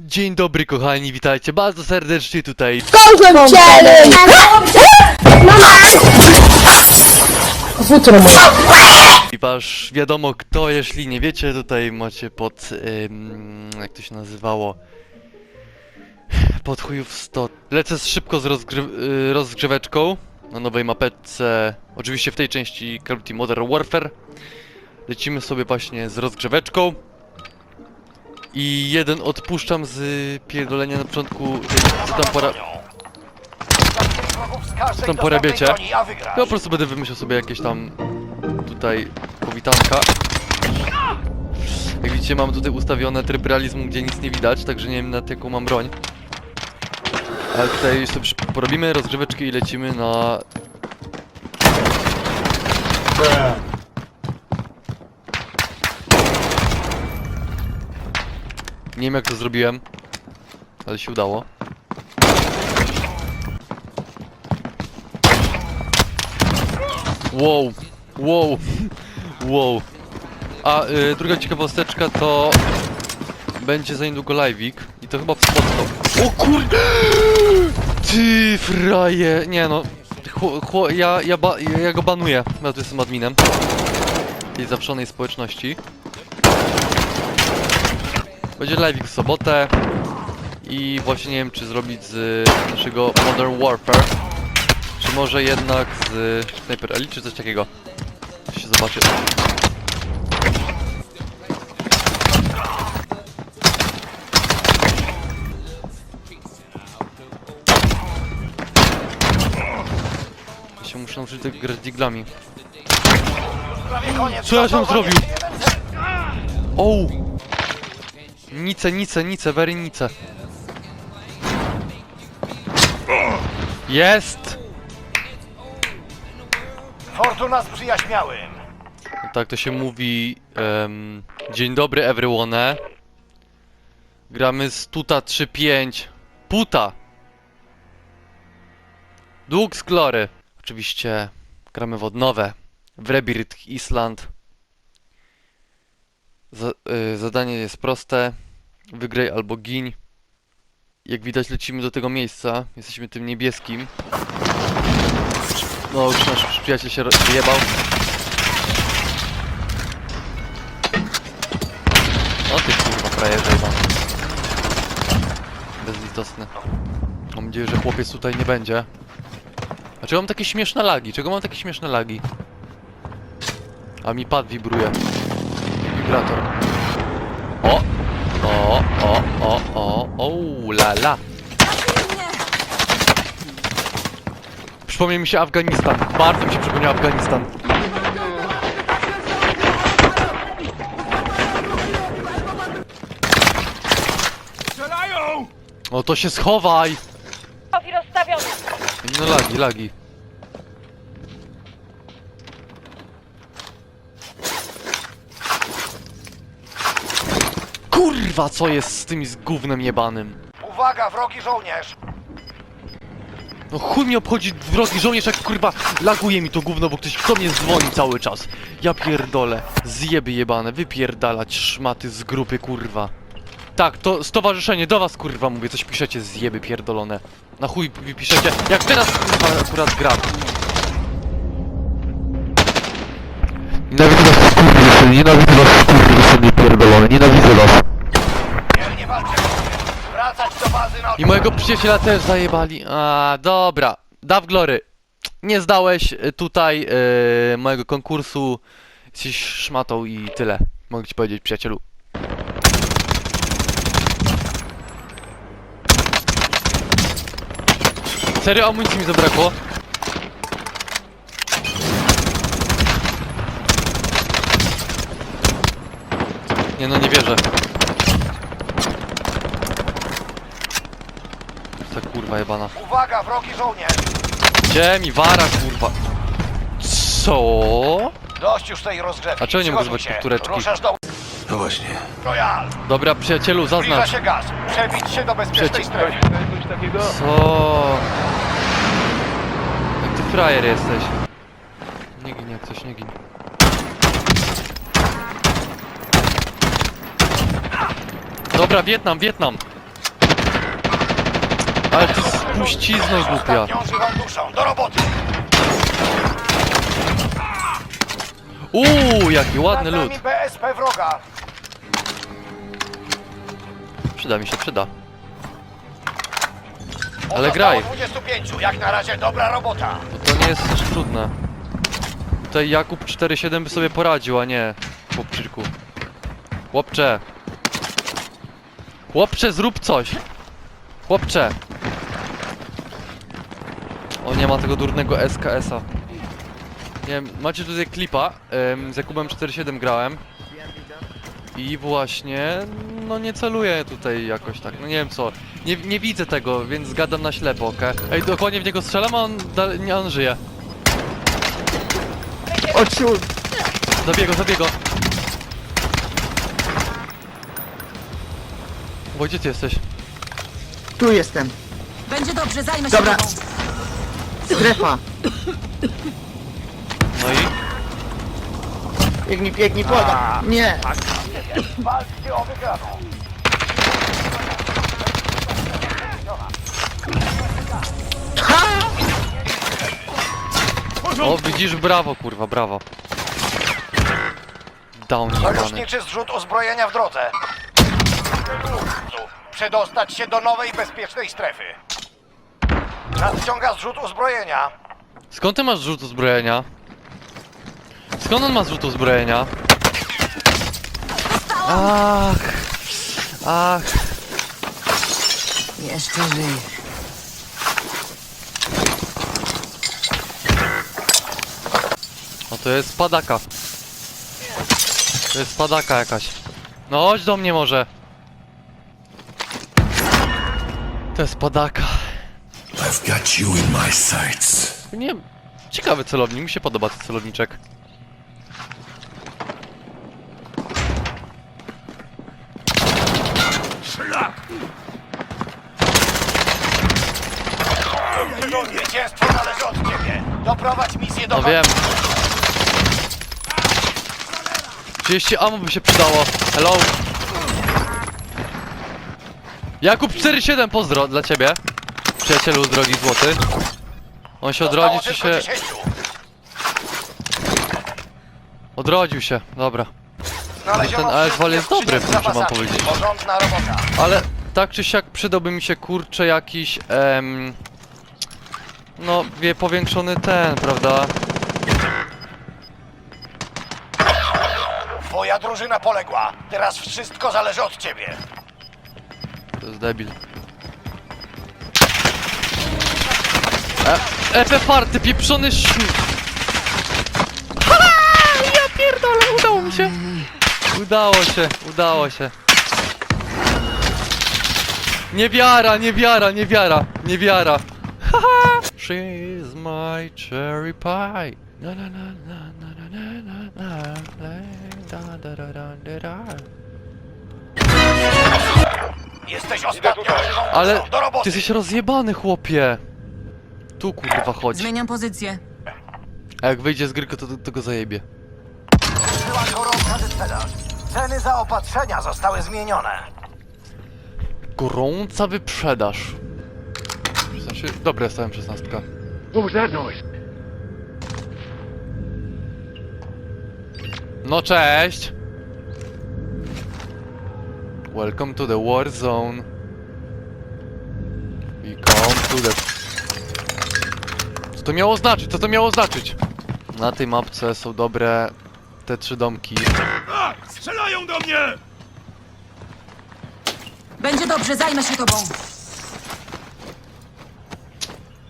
Dzień dobry kochani, witajcie bardzo serdecznie tutaj. Kocham cię! Futro moje. Ponieważ wiadomo kto, jeśli nie wiecie, tutaj macie pod, ym, jak to się nazywało, pod chujów 100. Lecę szybko z rozgry y, rozgrzeweczką na nowej mapetce, oczywiście w tej części Call of Duty Modern Warfare. Lecimy sobie właśnie z rozgrzeweczką. I jeden odpuszczam z pierdolenia na początku, co tam pora... Co tam porabiecie? Ja po prostu będę wymyślał sobie jakieś tam tutaj powitanka. Jak widzicie mam tutaj ustawione tryb realizmu, gdzie nic nie widać, także nie wiem nad jaką mam broń. Ale tutaj szybko porobimy rozgrzeweczki i lecimy na... Nie wiem jak to zrobiłem, ale się udało. Wow, wow, wow. A y, druga ciekawosteczka to będzie za niedługo live'ik i to chyba w. O kurde! Ty fraje! Nie no, chło, chło, ja, ja, ba, ja go banuję, ja tu jestem adminem tej zawszonej społeczności. Będzie live'ik w sobotę i właśnie nie wiem czy zrobić z naszego Modern Warfare czy może jednak z Sniper Elite, czy coś takiego? Się zobaczy. Ja się muszę nauczyć tak grać diglami. Co ja się zrobił? O! Nice, nice, nice, very nice. Jest! Fortuna sprzyja śmiałym. Tak to się mówi. em, dzień dobry everyone. Gramy z Tuta 3.5. Puta! Dług z Glory. Oczywiście gramy w odnowę. W Rebirth Island. Y, zadanie jest proste. Wygraj albo giń. Jak widać lecimy do tego miejsca. Jesteśmy tym niebieskim. No już nasz przyjaciel się wyjebał. O ty kurwa frajerze jebany. Bezlitosny. Mam nadzieję, że chłopiec tutaj nie będzie. Dlaczego mam takie śmieszne lagi? Czego mam takie śmieszne lagi? A mi pad wibruje. Wibrator. O! O, o, o, o, o, la la. Przypomniał mi się Afganistan. Bardzo mi się przypomniał Afganistan. O, to się schowaj! Profil rozstawiony. No lagi, lagi. Kurwa, co jest z tym z gównem jebanym? Uwaga, wrogi żołnierz! No chuj mnie obchodzi wrogi żołnierz, jak kurwa laguje mi to gówno, bo ktoś do mnie dzwoni cały czas. Ja pierdolę. Zjeby jebane, wypierdalać szmaty z grupy, kurwa. Tak, to stowarzyszenie, do was kurwa mówię, coś piszecie zjeby pierdolone. Na chuj piszecie, jak teraz kurwa akurat gram. Nienawidzę was skurwysyny, nienawidzę was skurwysyny pierdolone, nienawidzę was. Wracać do bazy na... I mojego przyjaciela też zajebali. A, dobra. Daw Glory. Nie zdałeś y, tutaj y, mojego konkursu. Jesteś szmatą i tyle. Mogę ci powiedzieć, przyjacielu. Serio amunicji mi zabrakło? Nie no, nie wierzę. Ta kurwa jebana. Uwaga, wrogi żołnierz! Gdzie mi wara kurwa? Co? Dość już tej rozgrzewki. A czego nie mogę Przygotuj zobaczyć się. powtóreczki? Ruszasz do... No właśnie. Royal! Dobra przyjacielu, Zbliża zaznacz. się gaz. Przebić się do bezpiecznej Przeci- strefy. Co? Jak ty frajer jesteś? Nie gin jak coś, nie gin. Dobra, Wietnam, Wietnam! Ale ty spuścizno głupia. Do roboty. Uuu, jaki ładny lód. BSP wroga. Przyda mi się, przyda. Ale graj. 25. Jak na razie dobra robota. Bo to nie jest też trudne. Tutaj Jakub 4.7 by sobie poradził, a nie chłopczyku. Chłopcze! Chłopcze, zrób coś! Chłopcze! O, nie ma tego durnego SKS-a. Nie wiem, macie tutaj klipa, em, z Jakubem 4.7 grałem. I właśnie, no nie celuję tutaj jakoś tak, no nie wiem co. Nie, nie widzę tego, więc zgadam na ślepo, okej? Ej, dokładnie w niego strzelam, a on, dal- nie, on żyje. O ciul! Zabiję go, zabiję go. Bo gdzie ty jesteś? Tu jestem. Będzie dobrze, zajmę się Dobra. tobą. Strefa. No i? Biegnij, biegnij, poda. Nie. Walczcie o wygraną. O, widzisz, brawo, kurwa, brawo. Down, jebany. Sojuszniczy zrzut uzbrojenia w drodze. Przedostać się do nowej bezpiecznej strefy. Nadciąga zrzut uzbrojenia. Skąd ty masz rzut uzbrojenia? Skąd on ma zrzut uzbrojenia? Ach, ach, Jeszcze żyję. no to jest padaka. To jest padaka jakaś. No chodź do mnie może. To jest padaka. I've got you in my sights. Nie, ciekawy celownik, mi się podoba ten celowniczek. Zwycięstwo należy od ciebie. Doprowadź misję do No wiem. 30 ammo by się przydało. Hello. Jakub 47 pozdro dla ciebie. Przyjacielu drogi złoty. On się odrodzi czy się... tylko 10. Odrodził się, dobra. Znaleziono Ten AS wszystkie Wal jest dobry, muszę wam powiedzieć. Ale tak czy siak przydałby mi się kurczę jakiś... Em, no, wie, powiększony ten, prawda? Twoja drużyna poległa. Teraz wszystko zależy od ciebie. Debil. E, Efe farty, pieprzony śm... Ha! Ja pierdolę, udało mi się! Udało się, udało się. Niewiara, niewiara, niewiara, niewiara. Haha! She's my cherry pie. Na na na na na na na na na da da da da da da. Jesteś ostatnią żywą Ale duszą. Do ty roboty. jesteś rozjebany, chłopie. Tu kurwa chodź. Zmieniam pozycję. A jak wyjdzie z gry, to, to, to go zajebie. Była gorąca wyprzedaż. Ceny zaopatrzenia zostały zmienione. Gorąca wyprzedaż. Znaczy, dobra, stałem 16. No cześć! Welcome to the war zone. We come to the... Co to miało znaczyć? Co to miało znaczyć? Na tej mapce są dobre te trzy domki. Strzelają do mnie! Będzie dobrze, zajmę się tobą.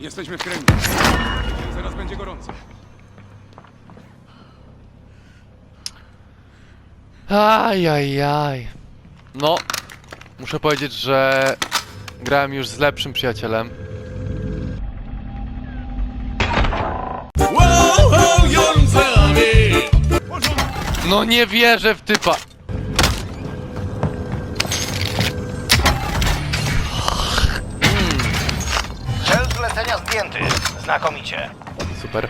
Jesteśmy w kręgu. Zaraz będzie gorąco. Ajajaj. No, muszę powiedzieć, że grałem już z lepszym przyjacielem. No nie wierzę w typa. Cel zlecenia zdjęty. Znakomicie. Super.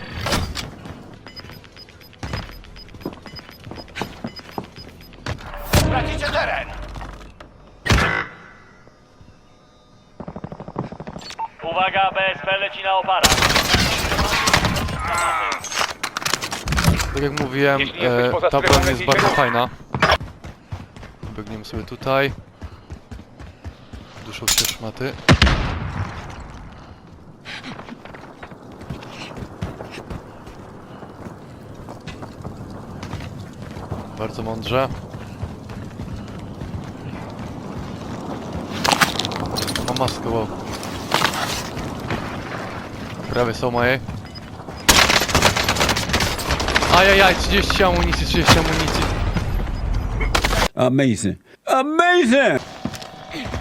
Tracicie teren. Uwaga, BSP leci na opara. Tak jak mówiłem, Jeśli jesteś e, poza ta strefą, broń jest bardzo fajna. Biegniemy sobie tutaj. Duszą się szmaty. Bardzo mądrze. Mam maskę, wow. Prawie są moje. Ajajaj, 30 amunicji, 30 amunicji. Amazing. Amazing!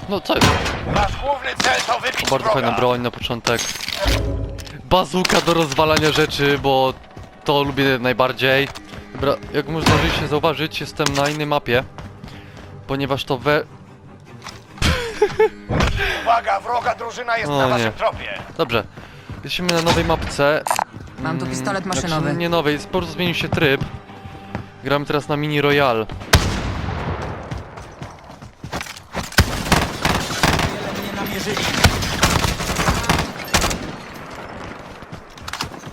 No co? Nasz główny cel to wybić Bardzo wroga. fajna broń na początek. Bazuka do rozwalania rzeczy, bo to lubię najbardziej. Dobra, jak można oczywiście zauważyć, jestem na innej mapie. Ponieważ to we... Uwaga, wroga drużyna jest O, na nie. waszym tropie. Dobrze. Jesteśmy na nowej mapce. Mam tu Mm, pistolet znaczy, maszynowy. nie nowej, po prostu zmienił się tryb. Gramy teraz na Mini Royale.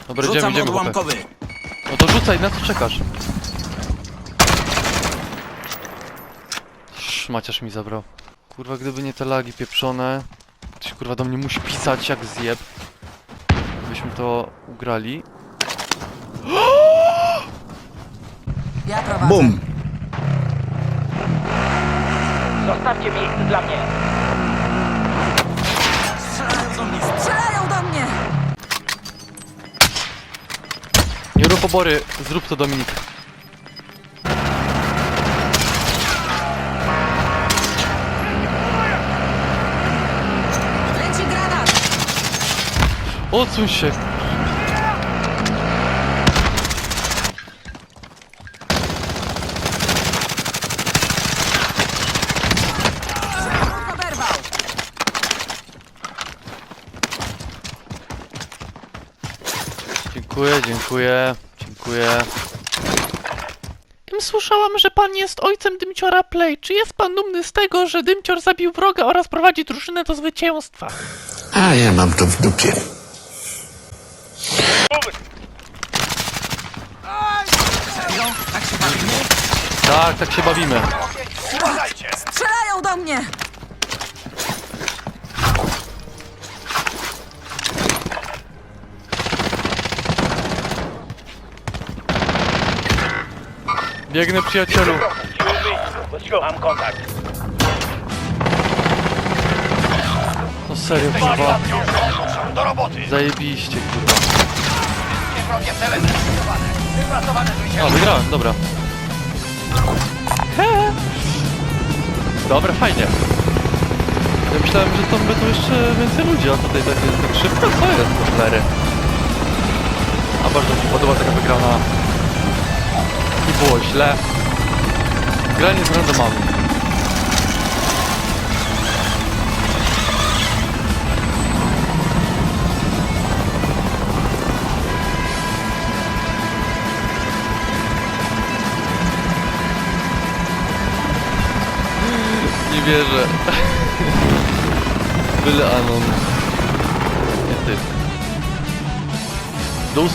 Dobra, idziemy, idziemy, chłopie. No to rzucaj, na co czekasz? Szmaciarz mi zabrał. Kurwa, gdyby nie te lagi pieprzone, ktoś kurwa do mnie musi pisać jak zjeb. Byśmy to ugrali. Ja prowadzę. Bum! Zostawcie miejsce dla mnie. Strzelają do mnie! Nie rób obory, zrób to Dominik. Odsuń się! Oberwał! Dziękuję, dziękuję, dziękuję. Słyszałam, że pan jest ojcem Dymciora Play. Czy jest pan dumny z tego, że Dymcior zabił wroga oraz prowadzi drużynę do zwycięstwa? A ja mam to w dupie. Tak, tak się bawimy. Uważajcie. Strzelają do mnie! Biegnę przyjacielu. Mam kontakt. No serio, kurwa. Do roboty. Zajebiście, kurwa. Wrogie cele. Wypracowane. A, wygrałem, dobra. Dobra, fajnie. Ja myślałem, że tam będą jeszcze więcej ludzi, a tutaj tak jest tak szybko. Co jest to flery? A bardzo mi się podoba taka wygrana. Nie było źle. Granie z randomami. Wierzę. Byle Anon. Nie ty. Do.